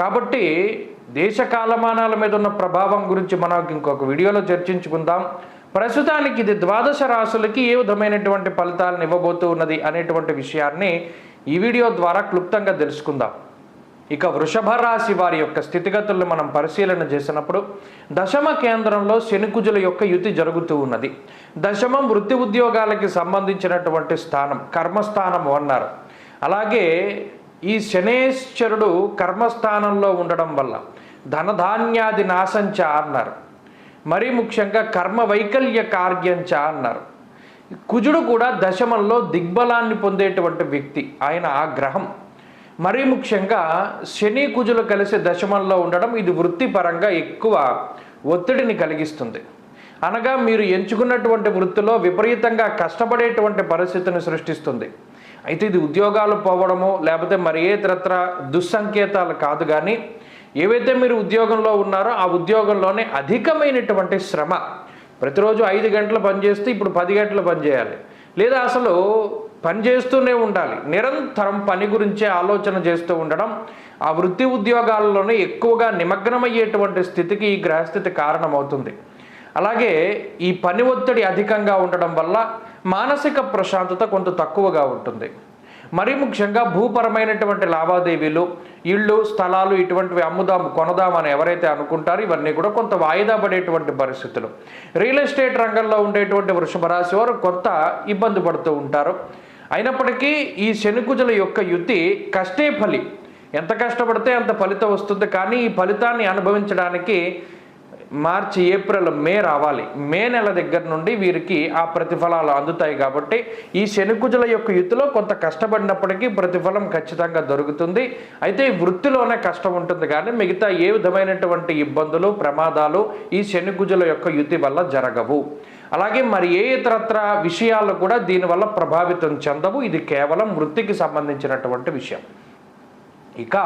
కాబట్టి దేశ కాలమానాల మీద ఉన్న ప్రభావం గురించి మనం ఇంకొక వీడియోలో చర్చించుకుందాం. ప్రస్తుతానికి ఇది ద్వాదశ రాసులకి ఏ విధమైనటువంటి ఫలితాలను ఇవ్వబోతూ ఉన్నది అనేటువంటి విషయాన్ని ఈ వీడియో ద్వారా క్లుప్తంగా తెలుసుకుందాం. ఇక వృషభ రాశి వారి యొక్క స్థితిగతులను మనం పరిశీలన చేసినప్పుడు దశమ కేంద్రంలో శనికుజుల యొక్క యుతి జరుగుతూ ఉన్నది. దశమం వృత్తి ఉద్యోగాలకి సంబంధించినటువంటి స్థానం కర్మస్థానం అన్నారు. అలాగే ఈ శనేశ్వరుడు కర్మస్థానంలో ఉండడం వల్ల ధనధాన్యాది నాశంచ అన్నారు. మరీ ముఖ్యంగా కర్మ వైకల్య కార్యంచ అన్నారు. కుజుడు కూడా దశమంలో దిగ్బలాన్ని పొందేటువంటి వ్యక్తి ఆయన ఆ గ్రహం. మరీ ముఖ్యంగా శని కుజులు కలిసి దశమంలో ఉండడం ఇది వృత్తిపరంగా ఎక్కువ ఒత్తిడిని కలిగిస్తుంది. అనగా మీరు ఎంచుకున్నటువంటి వృత్తిలో విపరీతంగా కష్టపడేటువంటి పరిస్థితిని సృష్టిస్తుంది. అయితే ఇది ఉద్యోగాలు పోవడము లేకపోతే మరి ఏ ఇతరత్ర దుస్సంకేతాలు కాదు కానీ ఏవైతే మీరు ఉద్యోగంలో ఉన్నారో ఆ ఉద్యోగంలోనే అధికమైనటువంటి శ్రమ. ప్రతిరోజు ఐదు గంటలు పనిచేస్తే ఇప్పుడు పది గంటలు పనిచేయాలి లేదా అసలు పని చేస్తూనే ఉండాలి. నిరంతరం పని గురించే ఆలోచన చేస్తూ ఉండడం ఆ వృత్తి ఉద్యోగాల్లోనే ఎక్కువగా నిమగ్నమయ్యేటువంటి స్థితికి ఈ గ్రహస్థితి కారణమవుతుంది. అలాగే ఈ పని ఒత్తిడి అధికంగా ఉండడం వల్ల మానసిక ప్రశాంతత కొంత తక్కువగా ఉంటుంది. మరీ ముఖ్యంగా భూపరమైనటువంటి లావాదేవీలు ఇళ్ళు స్థలాలు ఇటువంటివి అమ్ముదాం కొనదాం అని ఎవరైతే అనుకుంటారో ఇవన్నీ కూడా కొంత వాయిదా పడేటువంటి పరిస్థితులు. రియల్ ఎస్టేట్ రంగంలో ఉండేటువంటి వృషభ రాశి వారు కొంత ఇబ్బంది పడుతూ ఉంటారు. అయినప్పటికీ ఈ శనికుజుల యొక్క యుతి కష్టే ఫలి. ఎంత కష్టపడితే అంత ఫలితం వస్తుంది. కానీ ఈ ఫలితాన్ని అనుభవించడానికి మార్చి ఏప్రిల్ మే రావాలి. మే నెల దగ్గర నుండి వీరికి ఆ ప్రతిఫలాలు అందుతాయి కాబట్టి ఈ శనికుజుల యొక్క యుతిలో కొంత కష్టపడినప్పటికీ ప్రతిఫలం ఖచ్చితంగా దొరుకుతుంది. అయితే ఈ వృత్తిలోనే కష్టం ఉంటుంది కానీ మిగతా ఏ విధమైనటువంటి ఇబ్బందులు ప్రమాదాలు ఈ శనికుజుల యొక్క యుతి వల్ల జరగవు. అలాగే మరి ఏ ఇతరత్ర విషయాలు కూడా దీనివల్ల ప్రభావితం చెందవు. ఇది కేవలం వృత్తికి సంబంధించినటువంటి విషయం. ఇక